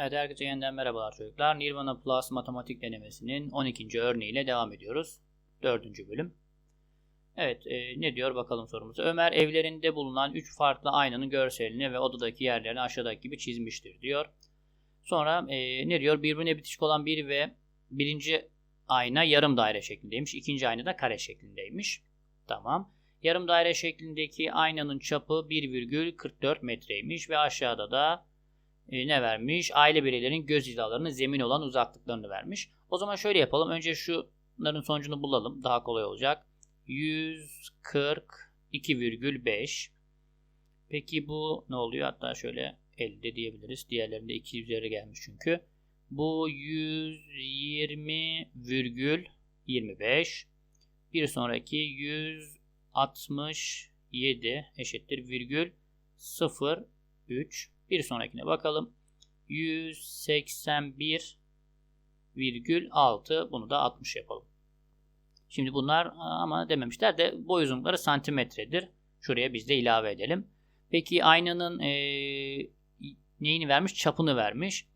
Evet herkese yeniden merhabalar çocuklar. Nirvana Plus matematik denemesinin 12. örneğiyle devam ediyoruz. 4. bölüm. Evet e, ne diyor bakalım sorumuza. Ömer evlerinde bulunan 3 farklı aynanın görselini ve odadaki yerlerini aşağıdaki gibi çizmiştir diyor. Sonra e, ne diyor? Birbirine bitişik olan bir ve birinci ayna yarım daire şeklindeymiş. ikinci ayna da kare şeklindeymiş. Tamam. Yarım daire şeklindeki aynanın çapı 1,44 metreymiş ve aşağıda da e, ne vermiş? Aile bireylerinin göz hizalarının zemin olan uzaklıklarını vermiş. O zaman şöyle yapalım. Önce şunların sonucunu bulalım. Daha kolay olacak. 142,5 Peki bu ne oluyor? Hatta şöyle 50 de diyebiliriz. Diğerlerinde 2 üzeri gelmiş çünkü. Bu 120,25 bir sonraki 167 eşittir virgül 03 bir sonrakine bakalım. 181,6 bunu da 60 yapalım. Şimdi bunlar ama dememişler de boy uzunlukları santimetredir. Şuraya biz de ilave edelim. Peki aynanın e, neyini vermiş? Çapını vermiş.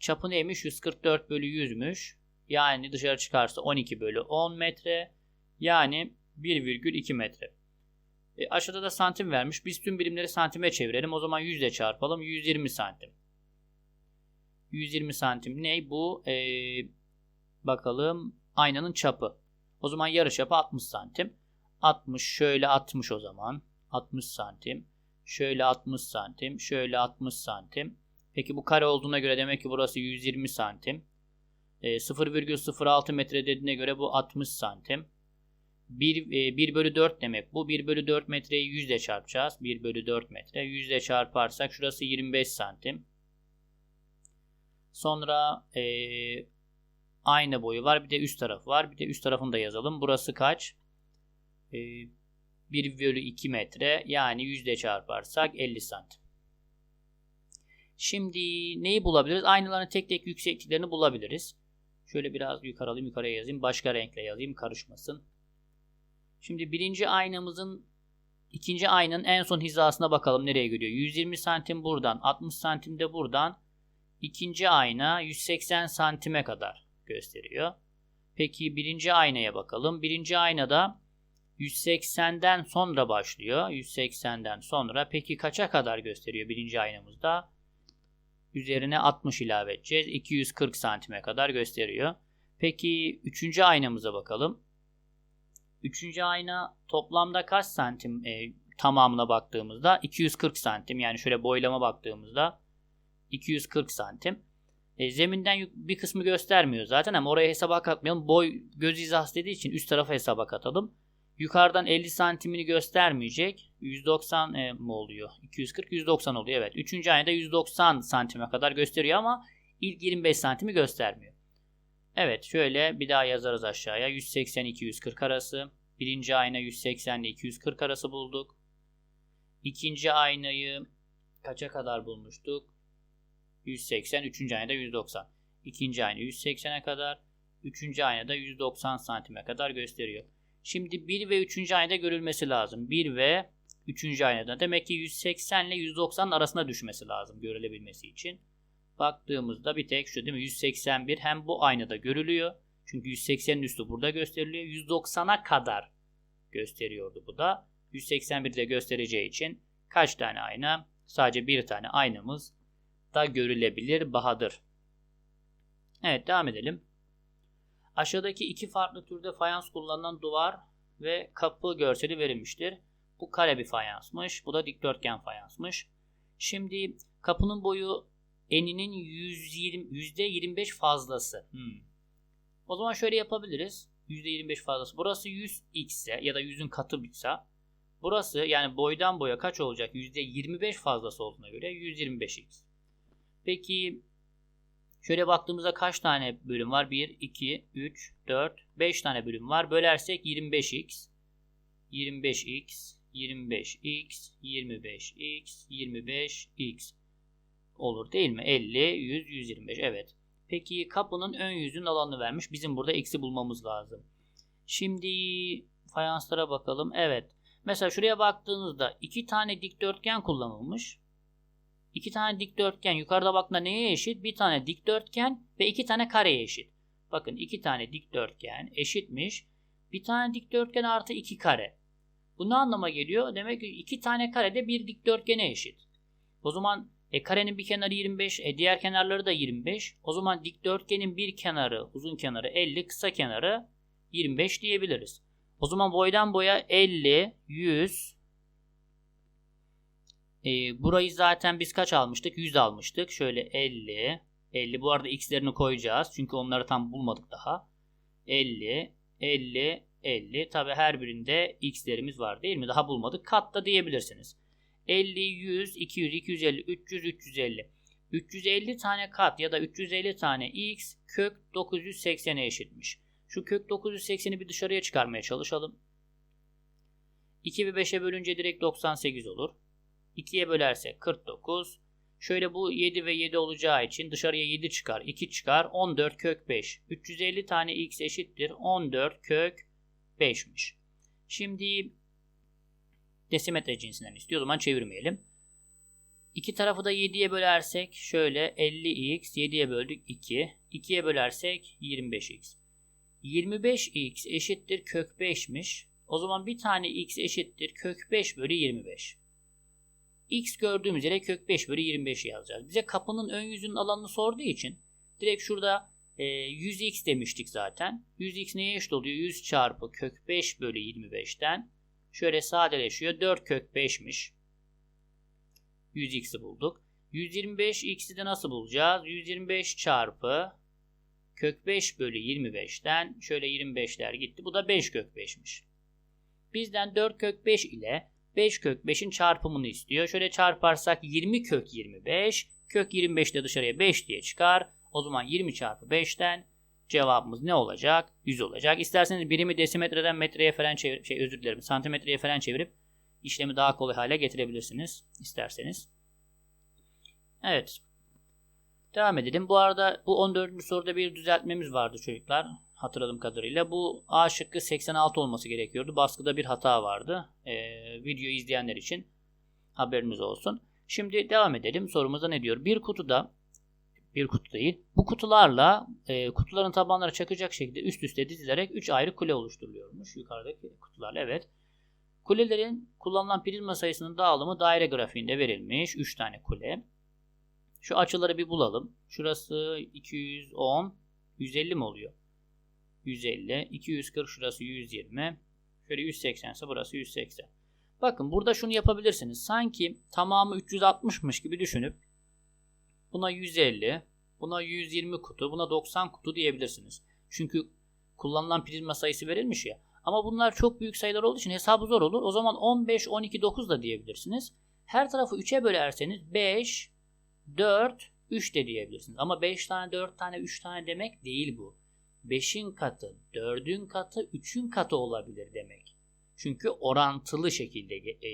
Çapı neymiş? 144 bölü 100'müş. Yani dışarı çıkarsa 12 bölü 10 metre. Yani 1,2 metre. E, aşağıda da santim vermiş. Biz tüm birimleri santime çevirelim. O zaman 100 ile çarpalım. 120 santim. 120 santim ne? Bu e, bakalım aynanın çapı. O zaman yarı çapı 60 santim. 60 şöyle 60 o zaman. 60 santim. Şöyle 60 santim. Şöyle 60 santim. Peki bu kare olduğuna göre demek ki burası 120 santim. E, 0,06 metre dediğine göre bu 60 santim. 1, 1 e, bölü 4 demek. Bu 1 bölü 4 metreyi 100 ile çarpacağız. 1 bölü 4 metre. 100 ile çarparsak şurası 25 santim. Sonra e, aynı boyu var. Bir de üst tarafı var. Bir de üst tarafını da yazalım. Burası kaç? E, 1 bölü 2 metre. Yani 100 ile çarparsak 50 santim. Şimdi neyi bulabiliriz? Aynaların tek tek yüksekliklerini bulabiliriz. Şöyle biraz yukarı alayım yukarıya yazayım. Başka renkle yazayım karışmasın. Şimdi birinci aynamızın ikinci aynanın en son hizasına bakalım nereye gidiyor. 120 santim buradan 60 santim de buradan ikinci ayna 180 santime kadar gösteriyor. Peki birinci aynaya bakalım. Birinci aynada 180'den sonra başlıyor. 180'den sonra peki kaça kadar gösteriyor birinci aynamızda? Üzerine 60 ilave edeceğiz. 240 santime kadar gösteriyor. Peki üçüncü aynamıza bakalım. Üçüncü ayna toplamda kaç santim e, tamamına baktığımızda 240 santim. Yani şöyle boylama baktığımızda 240 santim. E, zeminden bir kısmı göstermiyor zaten ama oraya hesaba katmayalım. Boy göz hizası dediği için üst tarafa hesaba katalım. Yukarıdan 50 santimini göstermeyecek. 190 e, mi oluyor? 240 190 oluyor evet. Üçüncü ayda 190 santime kadar gösteriyor ama ilk 25 santimi göstermiyor. Evet şöyle bir daha yazarız aşağıya. 180-240 arası. Birinci ayna 180 ile 240 arası bulduk. İkinci aynayı kaça kadar bulmuştuk? 180. Üçüncü aynada 190. İkinci ayna 180'e kadar. Üçüncü aynada 190 santime kadar gösteriyor. Şimdi 1 ve 3. aynada görülmesi lazım. 1 ve 3. aynada. Demek ki 180 ile 190 arasında düşmesi lazım görülebilmesi için. Baktığımızda bir tek şu değil mi? 181 hem bu aynada görülüyor. Çünkü 180'in üstü burada gösteriliyor. 190'a kadar gösteriyordu bu da. 181'de göstereceği için kaç tane ayna? Sadece bir tane aynamız da görülebilir Bahadır. Evet devam edelim. Aşağıdaki iki farklı türde fayans kullanılan duvar ve kapı görseli verilmiştir. Bu kare bir fayansmış. Bu da dikdörtgen fayansmış. Şimdi kapının boyu eninin 120, %25 fazlası. Hmm. O zaman şöyle yapabiliriz. %25 fazlası. Burası 100 x ise ya da 100'ün katı ise burası yani boydan boya kaç olacak? %25 fazlası olduğuna göre 125x. Peki şöyle baktığımızda kaç tane bölüm var? 1, 2, 3, 4, 5 tane bölüm var. Bölersek 25x, 25x, 25x, 25x, 25x olur değil mi? 50, 100, 125 evet. Peki kapının ön yüzünün alanını vermiş. Bizim burada x'i bulmamız lazım. Şimdi fayanslara bakalım. Evet. Mesela şuraya baktığınızda iki tane dikdörtgen kullanılmış. İki tane dikdörtgen yukarıda baktığında neye eşit? Bir tane dikdörtgen ve iki tane kareye eşit. Bakın iki tane dikdörtgen eşitmiş. Bir tane dikdörtgen artı iki kare. Bu ne anlama geliyor? Demek ki iki tane kare de bir dikdörtgene eşit. O zaman e, karenin bir kenarı 25, e, diğer kenarları da 25. O zaman dikdörtgenin bir kenarı, uzun kenarı 50, kısa kenarı 25 diyebiliriz. O zaman boydan boya 50, 100. E, burayı zaten biz kaç almıştık? 100 almıştık. Şöyle 50, 50. Bu arada x'lerini koyacağız. Çünkü onları tam bulmadık daha. 50, 50, 50. Tabi her birinde x'lerimiz var değil mi? Daha bulmadık. Kat da diyebilirsiniz. 50, 100, 200, 250, 300, 350. 350 tane kat ya da 350 tane x kök 980'e eşitmiş. Şu kök 980'i bir dışarıya çıkarmaya çalışalım. 2 ve 5'e bölünce direkt 98 olur. 2'ye bölersek 49. Şöyle bu 7 ve 7 olacağı için dışarıya 7 çıkar. 2 çıkar. 14 kök 5. 350 tane x eşittir. 14 kök 5'miş. Şimdi desimetre cinsinden istiyor. O zaman çevirmeyelim. İki tarafı da 7'ye bölersek şöyle 50x 7'ye böldük 2. 2'ye bölersek 25x. 25x eşittir kök 5'miş. O zaman bir tane x eşittir kök 5 bölü 25. x gördüğümüz yere kök 5 bölü 25 yazacağız. Bize kapının ön yüzünün alanını sorduğu için direkt şurada e, 100x demiştik zaten. 100x neye eşit oluyor? 100 çarpı kök 5 bölü 25'ten şöyle sadeleşiyor. 4 kök 5'miş. 100x'i bulduk. 125x'i de nasıl bulacağız? 125 çarpı kök 5 bölü 25'ten şöyle 25'ler gitti. Bu da 5 kök 5'miş. Bizden 4 kök 5 ile 5 kök 5'in çarpımını istiyor. Şöyle çarparsak 20 kök 25. Kök 25 de dışarıya 5 diye çıkar. O zaman 20 çarpı 5'ten cevabımız ne olacak? 100 olacak. İsterseniz birimi desimetreden metreye falan çevir, şey özür dilerim santimetreye falan çevirip işlemi daha kolay hale getirebilirsiniz isterseniz. Evet. Devam edelim. Bu arada bu 14. soruda bir düzeltmemiz vardı çocuklar. Hatırladığım kadarıyla. Bu A şıkkı 86 olması gerekiyordu. Baskıda bir hata vardı. Ee, video izleyenler için haberiniz olsun. Şimdi devam edelim. Sorumuzda ne diyor? Bir kutuda bir kutu değil. Bu kutularla e, kutuların tabanları çakacak şekilde üst üste dizilerek 3 ayrı kule oluşturuluyormuş. Yukarıdaki kutularla evet. Kulelerin kullanılan prizma sayısının dağılımı daire grafiğinde verilmiş. 3 tane kule. Şu açıları bir bulalım. Şurası 210, 150 mi oluyor? 150, 240 şurası 120. Şöyle 180 ise burası 180. Bakın burada şunu yapabilirsiniz. Sanki tamamı 360'mış gibi düşünüp buna 150, buna 120 kutu, buna 90 kutu diyebilirsiniz. Çünkü kullanılan prizma sayısı verilmiş ya. Ama bunlar çok büyük sayılar olduğu için hesabı zor olur. O zaman 15, 12, 9 da diyebilirsiniz. Her tarafı 3'e bölerseniz 5, 4, 3 de diyebilirsiniz. Ama 5 tane, 4 tane, 3 tane demek değil bu. 5'in katı, 4'ün katı, 3'ün katı olabilir demek. Çünkü orantılı şekilde e,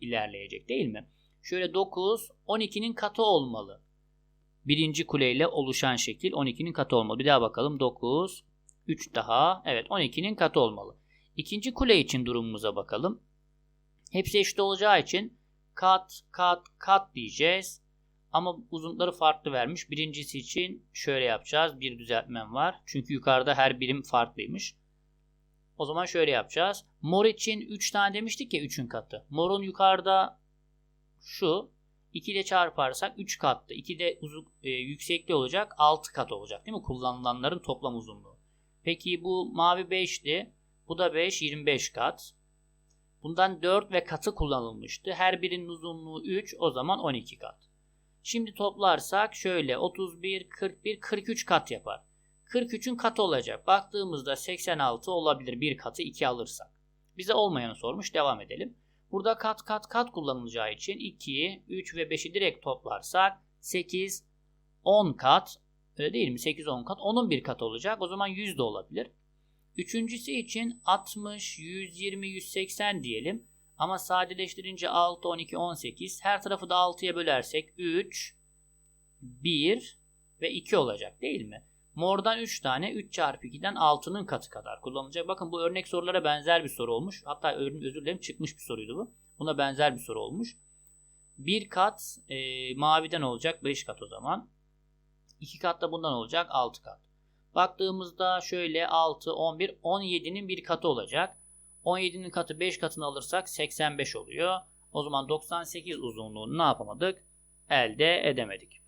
ilerleyecek değil mi? Şöyle 9, 12'nin katı olmalı. Birinci kuleyle oluşan şekil 12'nin katı olmalı. Bir daha bakalım. 9, 3 daha. Evet 12'nin katı olmalı. İkinci kule için durumumuza bakalım. Hepsi eşit olacağı için kat, kat, kat diyeceğiz. Ama uzunlukları farklı vermiş. Birincisi için şöyle yapacağız. Bir düzeltmem var. Çünkü yukarıda her birim farklıymış. O zaman şöyle yapacağız. Mor için 3 tane demiştik ya 3'ün katı. Morun yukarıda şu 2 ile çarparsak 3 kattı. 2 de uzun, e, yüksekliği olacak 6 kat olacak değil mi? Kullanılanların toplam uzunluğu. Peki bu mavi 5'ti. Bu da 5 25 kat. Bundan 4 ve katı kullanılmıştı. Her birinin uzunluğu 3 o zaman 12 kat. Şimdi toplarsak şöyle 31, 41, 43 kat yapar. 43'ün katı olacak. Baktığımızda 86 olabilir bir katı 2 alırsak. Bize olmayanı sormuş. Devam edelim. Burada kat kat kat kullanılacağı için 2, 3 ve 5'i direkt toplarsak 8, 10 kat öyle değil mi? 8, 10 kat. Onun bir katı olacak. O zaman 100 de olabilir. Üçüncüsü için 60, 120, 180 diyelim. Ama sadeleştirince 6, 12, 18. Her tarafı da 6'ya bölersek 3, 1 ve 2 olacak değil mi? Mordan 3 tane 3 çarpı 2'den 6'nın katı kadar kullanılacak. Bakın bu örnek sorulara benzer bir soru olmuş. Hatta özür dilerim çıkmış bir soruydu bu. Buna benzer bir soru olmuş. Bir kat e, maviden olacak 5 kat o zaman. 2 kat da bundan olacak 6 kat. Baktığımızda şöyle 6, 11, 17'nin bir katı olacak. 17'nin katı 5 katını alırsak 85 oluyor. O zaman 98 uzunluğunu ne yapamadık? Elde edemedik.